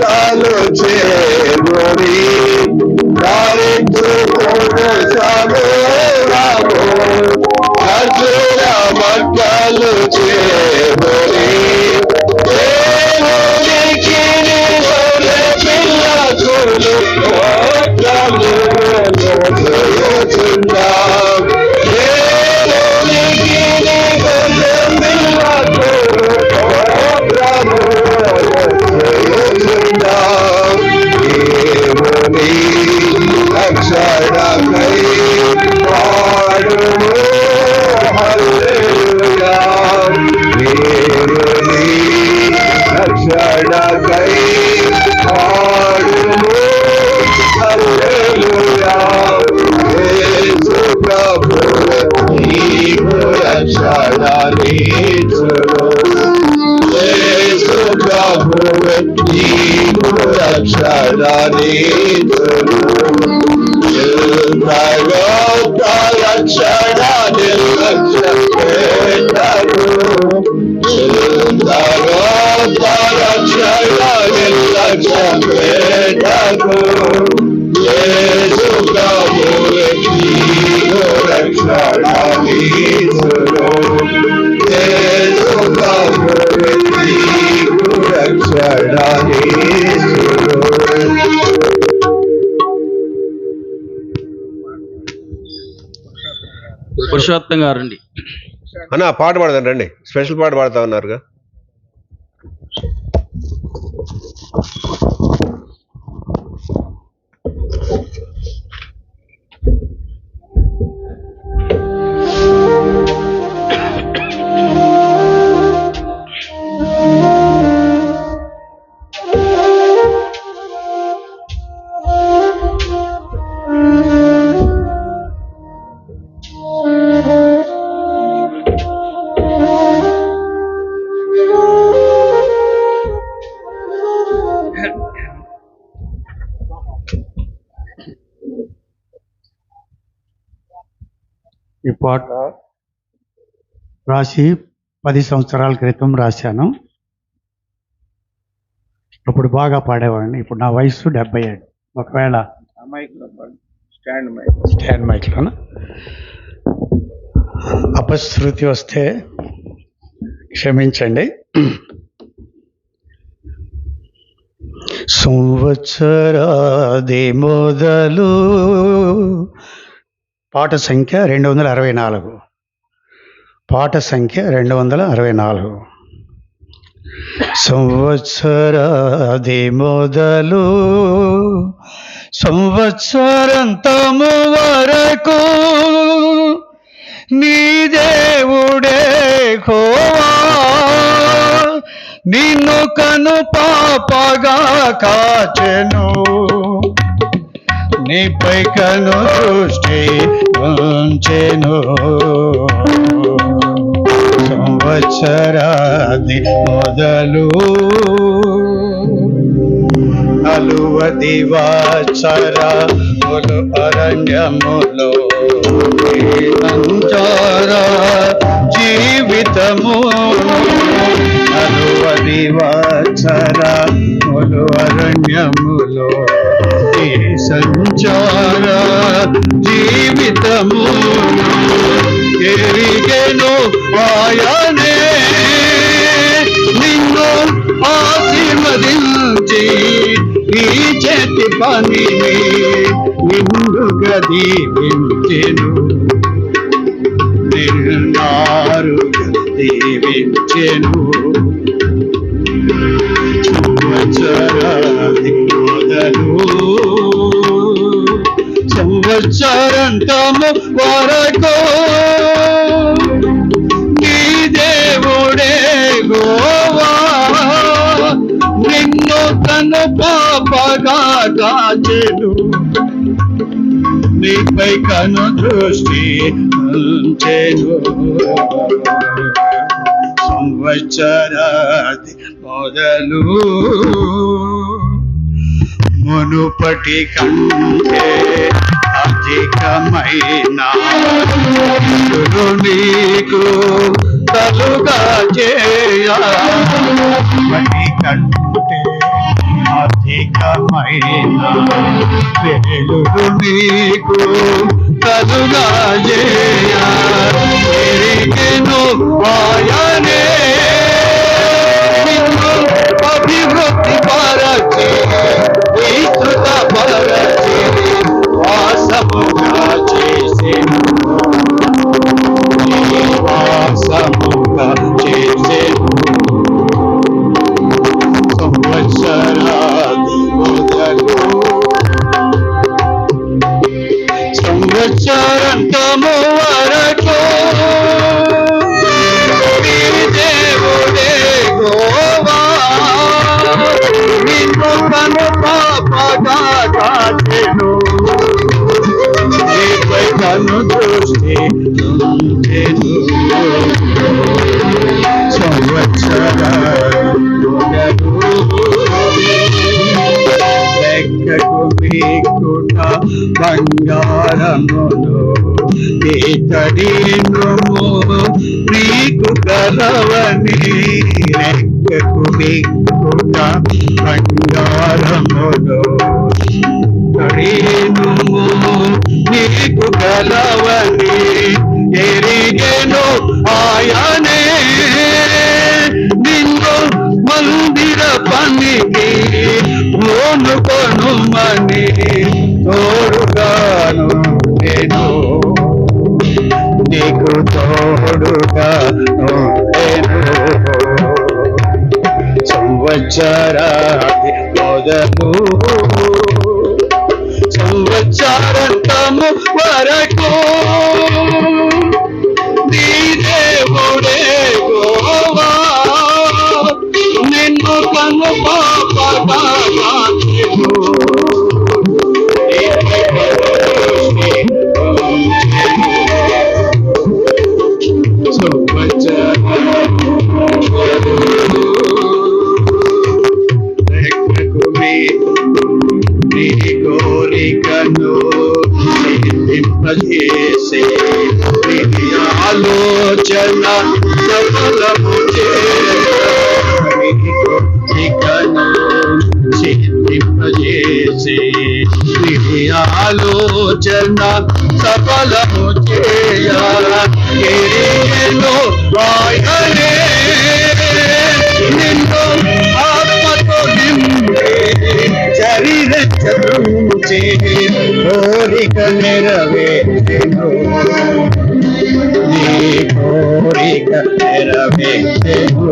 কালো চেয়ে Shadow, shadow, shadow, shadow, shadow, shadow, shadow, shadow, shadow, shadow, shadow, shadow, నిర్లక్ష్య యేసు యేసు పురుషోత్తం గారండి. అన్న పాట పాడదాం రండి. స్పెషల్ పాట పాడుతా ఉన్నారుగా. ఈ పాట రాసి పది సంవత్సరాల క్రితం రాశాను. అప్పుడు బాగా పాడేవాడిని. ఇప్పుడు నా వయసు డెబ్బై ఏడు. ఒకవేళ స్టాండ్ మైక్. స్టాండ్ మైక్లోన? అపశృతి వస్తే క్షమించండి. సంవత్సరాది మొదలు పాట సంఖ్య రెండు వందల అరవై నాలుగు. పాట సంఖ్య రెండు వందల అరవై నాలుగు. సంవత్సరాది మొదలు సంవత్సరంతము వరకు నీ దేవుడే హోవా. నిన్ను కను పాపగా కాచెను. నీపై కను దృష్టి నలువది అరణ్యములో. సంచార జీవితము నలువది చేతి పనిని నిండుగా దీవించెను. నిన్నారుగా దీవించెను. సంవత్సరాది మొదలు సంవత్సరంతము వరకు నీ దేవుడే కాచెను నీపై కను దృష్టి ఉంచెను. సంవత్సరాది మొదలు మునుపటి కంటే అధికమైన నీకు తలుగా చేయ అధికమైన నీకు కలుగా చేయ ఎరిగెను ఆయనే సంవత్సరంతము వరకు నీ దేవుడే గోవా నిన్ను బంగారమును ఇతడిను నీకు కలవని లెక్కకు మీకుట బంగారమును కడీను నీకు కలవని ఎరిగెను ఆయనే నిన్ను మందిర పనికి లోను కొనుమని నీకు సంవత్సరాది మొదలు సంవత్సరంతము వరకు దేవుడే గోవా. నిన్ను కను పాపగా సఫలము చేయ నీ ఆలోచన సఫలము చేయ ఎరిగెను నిన్ను ఆత్మతో నింపే శరీర చదువుచే కోరిక నీ కోరిక నెరవేర్చెను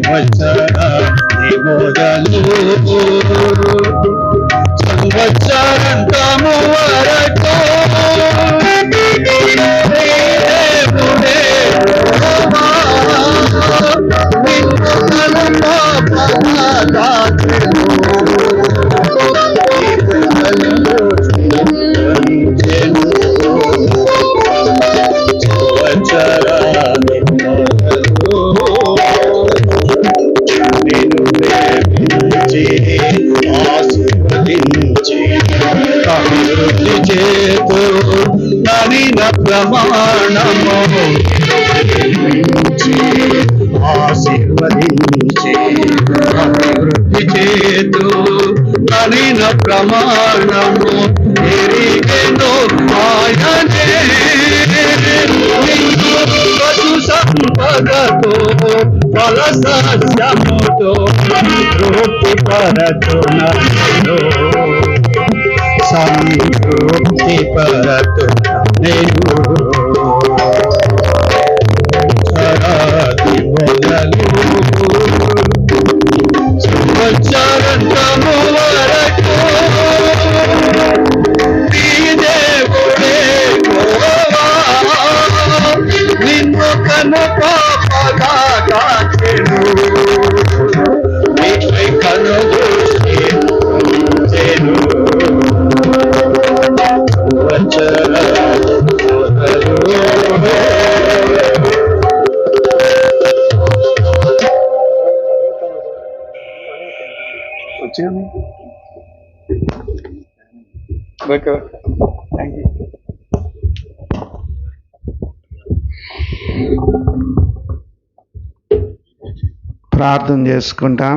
సంవత్సరాది మొదలు సంవత్సరంతము వరకు అభివృద్ధి చేతు నవీన ప్రమాణము. ఆశీర్వదించి అభివృద్ధి చేతు నవీన ప్రమాణము. ఎరిగెను ఆయనే. సంపదతో ఫల సస్యముతో తృప్తి పరతునో సంతృప్తి పరతు చరాది మొదలు. సంవత్సరంతము ఇచ్చాను ఓకే ఓకే. థ్యాంక్ యూ ప్రార్థన చేసుకుంటాం.